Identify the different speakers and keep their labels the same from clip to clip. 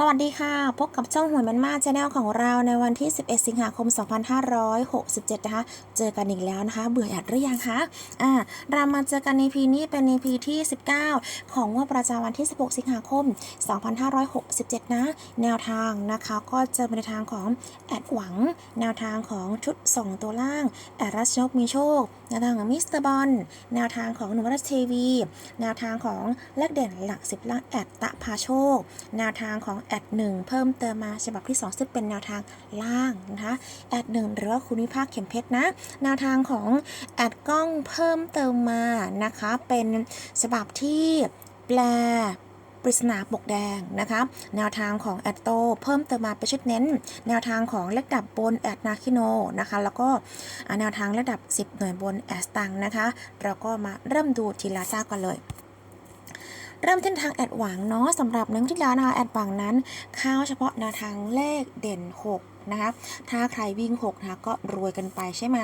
Speaker 1: สวัสดีค่ะ พบกับช่องหวยแมันมาชาแนลของเราในวันที่ 11 สิงหาคม 2567 นะคะ เจอกันอีกแล้วนะคะ เบื่อแอดหรือยังคะ อ่า เรามาเจอกันใน EP นี้เป็น EP ที่ 19 ของงวดประจำวันที่ 16 สิงหาคม 2567 นะ แนวทางนะคะ ก็จะเป็นแนทางของแอดหวัง แนวทางของชุด 2 ตัวล่าง แอดรัชนกมีโชค แนวทางของมิสเตอร์บอล แนวทางของหนุ่มรัชเทวี แนวทางของเลขเด่นหลักสิบล่างแอดตะพาโชค แนวทางของแอดหนึ่งเพิ่มเติมมาฉบับที่ 2 ซึ่งเป็นแนวทางล่างนะคะแอดหนึ่งหรือว่าคุณวิภาคเข็มเพชรนะแนวทางของแอดกล้องเพิ่มเติมมานะคะเป็นฉบับที่แปลปริศนาปกแดงนะคะแนวทางของแอดโต เพิ่มเติมมาเป็นชุดเน้น แนวทางของเลขดับบนแอดนาคิโนนะคะแล้วก็แนวทางระดับ 10 หน่วยบนแอสตังนะคะ เราก็มาเริ่มดูทีละเจ้ากันเลย เริ่มเส้นทางแอดหวังเนาะสำหรับในงวดที่แล้วนะคะแอดหวังนั้น เข้าเฉพาะแนวทางเลขเด่น 6 นะคะ ถ้าใครวิ่ง6นะคะก็รวยกันไปใช่ไหม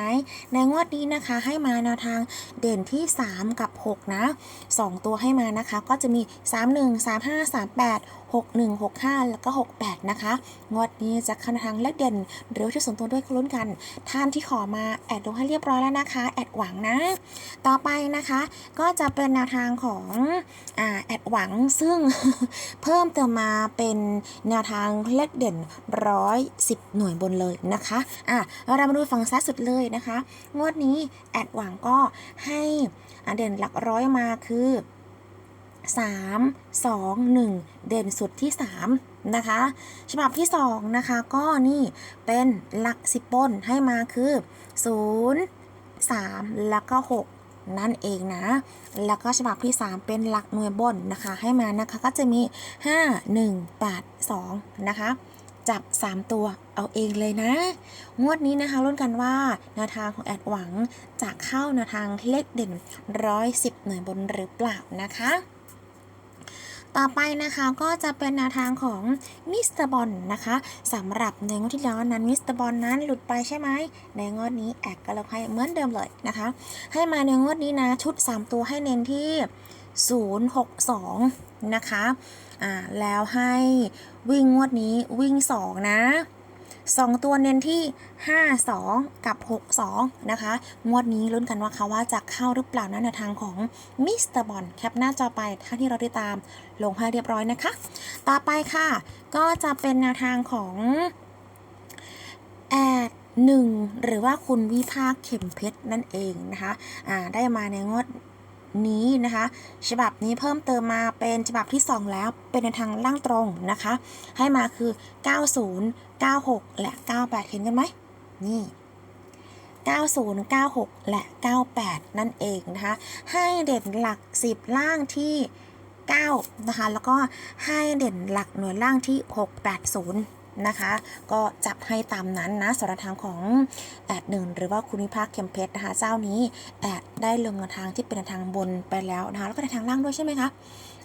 Speaker 1: ในงวดนี้นะคะให้มาแนวทางเด่นที่ 3 กับ 6 นะ 2 ตัวให้มานะคะ ก็จะมี 3 1 3 5 3 8 6 1 6 5 แล้วก็ 68 นะคะ งวดนี้จะเข้าทางเลขเด่น หรือที่ส่วนตัวด้วยลุ้นกัน ท่านที่ขอมาแอดลงให้เรียบร้อยแล้วนะคะ แอดหวังนะ ต่อไปนะคะ ก็จะเป็นแนวทางของอแอดหวังซึ่งเพิ่มเติมมาเป็นแนวทางเลขเด่นร้อยสิบหน่วยบนเลยนะคะอะเรามาดูฝั่งซ้ายสุดเลยนะคะ งวดนี้แอดหวังก็ให้เด่นหลักร้อยมาคือ3 2 1 เด่นสุดที่ 3 นะคะ ฉบับที่ 2 นะคะ ก็นี่เป็นหลักสิบปนให้มาคือ 0 3 แล้วก็ 6 นั่นเองนะ แล้วก็ฉบับที่ 3 เป็นหลักหน่วยบนนะคะ ให้มานะคะก็จะมี 5 1 8 2 นะคะ จับ 3 ตัวเอาเองเลยนะ งวดนี้นะคะรุ่นกันว่าแนวทางของแอดหวังจะเข้าแนวทางเลขเด่น 110 หน่วยบนหรือเปล่านะคะ ต่อไปนะคะก็จะเป็นแนวทางของมิสเตอร์บอลนะคะสำหรับในงวดที่แล้วนั้นมิสเตอร์บอลนั้นหลุดไปใช่ไหมในงวดนี้แอกก็เลยให้เหมือนเดิมเลยนะคะ ให้มาในงวดนี้นะชุด 3 ตัวให้เน้นที่ 062 นะคะอ่าแล้วให้วิ่งงวดนี้วิ่ง 2 นะ 2 ตัวเน้นที่ 5 2 กับ 6 2 นะคะ งวดนี้ลุ้นกันว่าเขาว่าจะเข้าหรือเปล่านะในทางของมิสเตอร์บอลแคปหน้าจอไปท่าที่เราได้ตามลงให้เรียบร้อยนะคะ ต่อไปค่ะ ก็จะเป็นแนวทางของแอดหนึ่งหรือว่าคุณวิภาคเข็มเพชรนั่นเองนะคะอ่าได้มาในงวดนี้นะคะ ฉบับนี้เพิ่มเติมมาเป็นฉบับที่ 2 แล้วเป็นในทางล่างตรงนะคะ ให้มาคือ 90 96 และ 98 เห็นกันไหม นี่ 90 96 และ 98 นั่นเองนะคะ ให้เด่นหลัก 10 ล่างที่ 9 นะคะ แล้วก็ให้เด่นหลักหน่วยล่างที่ 680 นะคะ ก็จับให้ตามนั้นนะสำหรับทางของแอดหนึ่งหรือว่าคุณวิภาคเข็มเพชรนะคะ เจ้านี้แอดได้ลงแนทางที่เป็นทางบนไปแล้วนะคะ แล้วก็ในทางล่างด้วยใช่ไหมคะ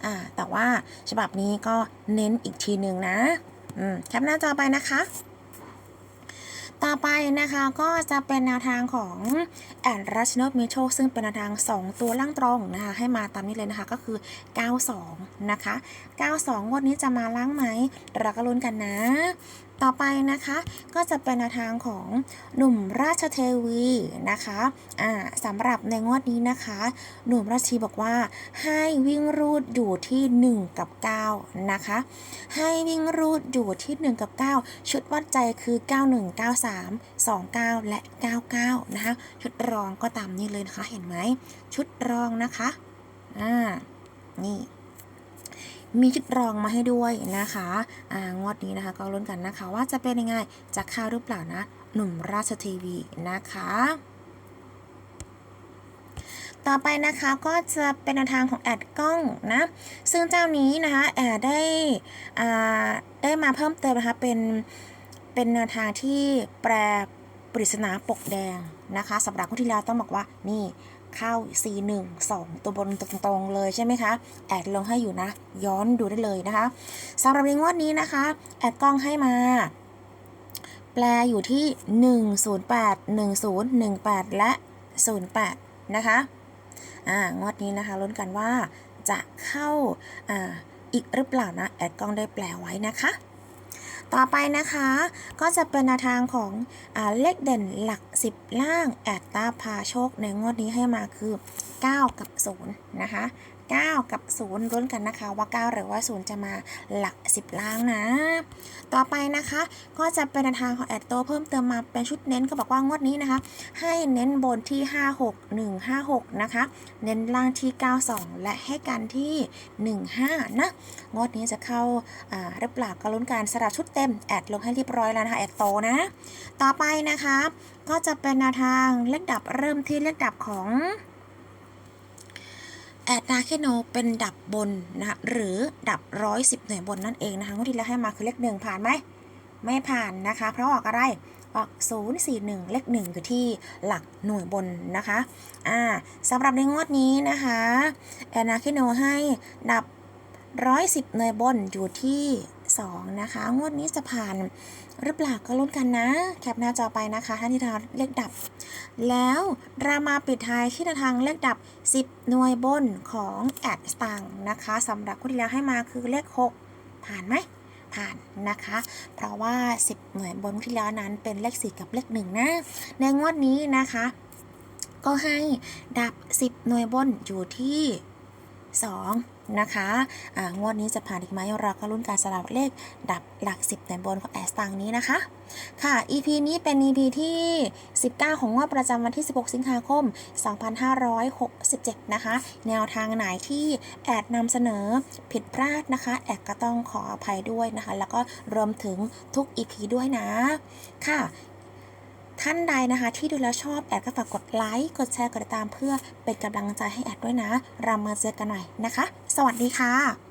Speaker 1: อ่า แต่ว่าฉบับนี้ก็เน้นอีกทีหนึ่งนะ อืมแคปหน้าจอไปนะคะ ต่อไปนะคะก็จะเป็นแนวทางของแอนรัชโนมิโชซึ่งเป็นแนวทาง 2 ตัวล่างตรงนะคะ ให้มาตามนี้เลยนะคะก็คือ 92 นะคะ 92 งวดนี้จะมาล่างไหมเราก็ลุ้นกันนะ ต่อไปนะคะก็จะเป็นทางของหนุ่มราชเทวีนะคะอ่าสำหรับในงวดนี้นะคะ หนุ่มราชีบอกว่าให้วิ่งรูดอยู่ที่ 1 กับ 9 นะคะ ให้วิ่งรูดอยู่ที่ 1 กับ 9 ชุดวัดใจคือ 91 93 29 และ 99 นะคะ ชุดรองก็ตามนี้เลยนะคะเห็นไหมชุดรองนะคะอ่านี่ มีชุดรองมาให้ด้วยนะคะอ่างวดนี้นะคะ ก็ลุ้นกันนะคะ ว่าจะเป็นยังไงจะเข้าหรือเปล่านะ หนุ่มราชทีวีนะคะต่อไปนะคะก็จะเป็นแนวทางของแอดกล้องนะซึ่งเจ้านี้นะคะแอดได้อ่าได้มาเพิ่มเติมนะคะเป็นเป็นแนวทางที่แปลปริศนาปกแดง นะคะสำหรับคนที่แล้วต้องบอกว่านี่เข้า C1 2 ตัวบนตรงๆเลยใช่ไหมคะ แอดลงให้อยู่นะ ย้อนดูได้เลยนะคะสำหรับในงวดนี้นะคะ แอดกล้องให้มา แปลอยู่ที่ 108 10 18 และ 08 นะคะอ่างวดนี้นะคะลุ้นกันว่าจะเข้าอ่าอีกหรือเปล่านะ แอดกล้องได้แปลไว้นะคะ ต่อไปนะคะก็จะเป็นนวทางของอเลขเด่นหลัก 10 ล่างแอดตาพาโชคในงวดนี้ให้มาคือ 9 กับ 0 นะคะ 9 กับ 0 รุ้นกันนะคะว่า 9 หรือว่า 0 จะมาหลัก 10 ล่างนะ ต่อไปนะคะ ก็จะเป็นแนวทางของแอดโตเพิ่มเติมมาเป็นชุดเน้นก็บอกว่างวดนี้นะคะ ให้เน้นบนที่ 56156 นะคะ เน้นล่างที่ 92 และให้กันที่ 15 นะ งวดนี้จะเข้าอ่าหรือเปล่าก็ลุ้นการสลับชุดเต็มแอดลงให้เรียบร้อยแล้วนะคะแอดโตนะ ต่อไปนะคะ ก็จะเป็นแนวทางเลขดับเริ่มที่เลขดับของ แอดนาเคโนเป็นดับบนนะคะหรือดับร้อยสิบหน่วยบนนั่นเองนะคะงวดที่แล้วให้มาคือเลขหนึ่งผ่านไหมไม่ผ่านนะคะ เพราะออกอะไรออก041 เลข1อยู่ที่หลักหน่วยบนนะคะอ่าสำหรับในงวดนี้นะคะแอนนาคิโนให้ดับ 110 หน่วยบนอยู่ที่ 2นะคะ งวดนี้จะผ่านหรือเปล่าก็ลุ้นกันนะ แคปหน้าจอไปนะคะท่านที่ทางเลขดับ แล้วรามาปิดท้ายที่ทางเลขดับ 10 หน่วยบนของแอดสตังนะคะสำหรับคนที่แล้วให้มาคือเลข 6 ผ่านไหมผ่านนะคะ เพราะว่า 10 หน่วยบนที่แล้วนั้นเป็นเลข 4 กับเลข 1 นะ ในงวดนี้นะคะ ก็ให้ดับ 10 หน่วยบนอยู่ที่ 2 นะคะอ่างวดนี้จะผ่านอีกไหมเราก็ลุ้นการสลับเลขดับหลัก 10หน่บนของแอสตังนี้นะคะ ค่ะ EP นี้เป็น EP ที่ 19 ของงวดประจำวันที่ 16 สิงหาคม 2567 นะคะ แนวทางไหนที่แอดนำเสนอผิดพลาดนะคะ แอดก็ต้องขออภัยด้วยนะคะ แล้วก็รวมถึงทุก EP ด้วยนะ ค่ะ ท่านใดนะคะที่ดูแล้วชอบแอดก็ฝากกดไลค์ กดแชร์ กดติดตามเพื่อเป็นกำลังใจให้แอดด้วยนะ เรามาเจอกันหน่อยนะคะ สวัสดีค่ะ